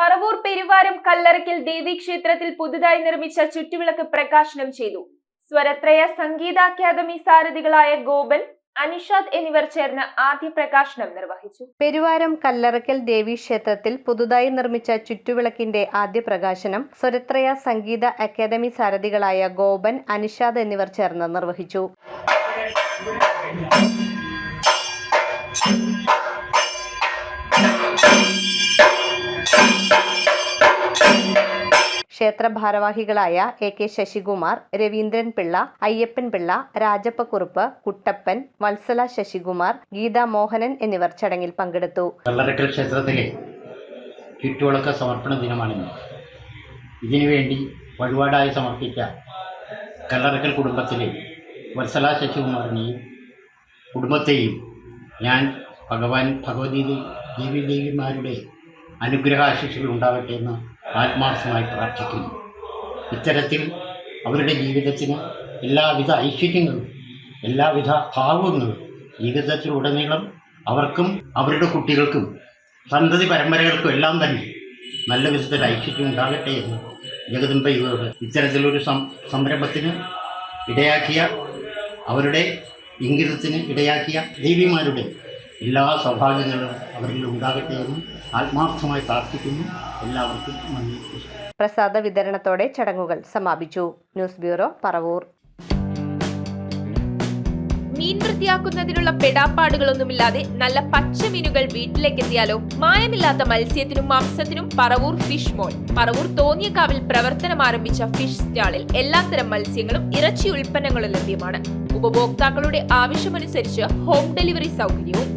പറവൂർ പെരുവാരം കല്ലറയ്ക്കൽ ദേവീക്ഷേത്രത്തിൽ പുതുതായി നിർമ്മിച്ച ചുറ്റുവിളക്ക് പ്രകാശനം ചെയ്തു. സ്വരത്രയ സംഗീത അക്കാദമി സാരഥികളായ ഗോപൻ അനിഷാദ് എന്നിവർ ചേർന്ന് ആദ്യ പ്രകാശനം നിർവഹിച്ചു. പെരുവാരം കല്ലറക്കൽ ദേവി ക്ഷേത്രത്തിൽ പുതുതായി നിർമ്മിച്ച ചുറ്റുവിളക്കിന്റെ ആദ്യ പ്രകാശനം സ്വരത്രയ സംഗീത അക്കാദമി സാരഥികളായ ഗോപൻ അനിഷാദ് എന്നിവർ ചേർന്ന് നിർവഹിച്ചു. ക്ഷേത്ര ഭാരവാഹികളായ എ കെ ശശികുമാർ രവീന്ദ്രൻ പിള്ള അയ്യപ്പൻ പിള്ള രാജപ്പക്കുറുപ്പ് കുട്ടപ്പൻ വത്സല ശശികുമാർ ഗീതാ മോഹനൻ എന്നിവർ ചടങ്ങിൽ പങ്കെടുത്തു. കല്ലറക്കൽ ക്ഷേത്രത്തിലെ ചുറ്റുവിളക്ക സമർപ്പണ ദിനമാണിന്ന്. ഇതിനുവേണ്ടി വഴിപാടായി സമർപ്പിച്ച കല്ലറക്കൽ കുടുംബത്തിലെ വത്സല ശശികുമാറിനെയും കുടുംബത്തെയും ഞാൻ ഭഗവാൻ ഭഗവതി ദേവി ദേവിമാരുടെ അനുഗ്രഹാശിഷികൾ ഉണ്ടാവട്ടെ എന്ന് ആത്മാർത്ഥമായി പ്രാർത്ഥിക്കുന്നു. ഇത്തരത്തിൽ അവരുടെ ജീവിതത്തിന് എല്ലാവിധ ഐശ്വര്യങ്ങളും എല്ലാവിധ ഭാവങ്ങളും ജീവിതത്തിലുടനീളം അവർക്കും അവരുടെ കുട്ടികൾക്കും സന്തതി പരമ്പരകൾക്കും എല്ലാം തന്നെ നല്ല വിധത്തിൽ ഐശ്വര്യം ഉണ്ടാകട്ടെ എന്ന് ജഗദമ്പയോട് ഇത്തരത്തിലൊരു സം സംരംഭത്തിന് ഇടയാക്കിയ അവരുടെ ഇംഗിതത്തിന് ഇടയാക്കിയ ദേവിമാരുടെ എല്ലാ സൗഭാഗ്യങ്ങളും അവരിൽ ഉണ്ടാകട്ടെ എന്നും ആത്മാർത്ഥമായി പ്രാർത്ഥിക്കുന്നു. എല്ലാവർക്കും നന്ദി. പ്രസാദ വിതരണത്തോടെ ചടങ്ങുകൾ സമാപിച്ചു. News bureau Paravur. മീൻ വൃത്തിയാക്കുന്നതിനുള്ള പെടാപ്പാടുകളൊന്നുമില്ലാതെ നല്ല പച്ചമീനുകൾ വീട്ടിലേക്ക് എത്തിയാലോ മായമില്ലാത്ത മത്സ്യത്തിനും മാംസത്തിനും പറവൂർ ഫിഷ് മോൾ. പറവൂർ തോന്നിയക്കാവിൽ പ്രവർത്തനം ആരംഭിച്ച ഫിഷ് സ്റ്റാളിൽ എല്ലാത്തരം മത്സ്യങ്ങളും ഇറച്ചി ഉൽപ്പന്നങ്ങളും ലഭ്യമാണ്. ഉപഭോക്താക്കളുടെ ആവശ്യമനുസരിച്ച് ഹോം ഡെലിവറി സൗകര്യവും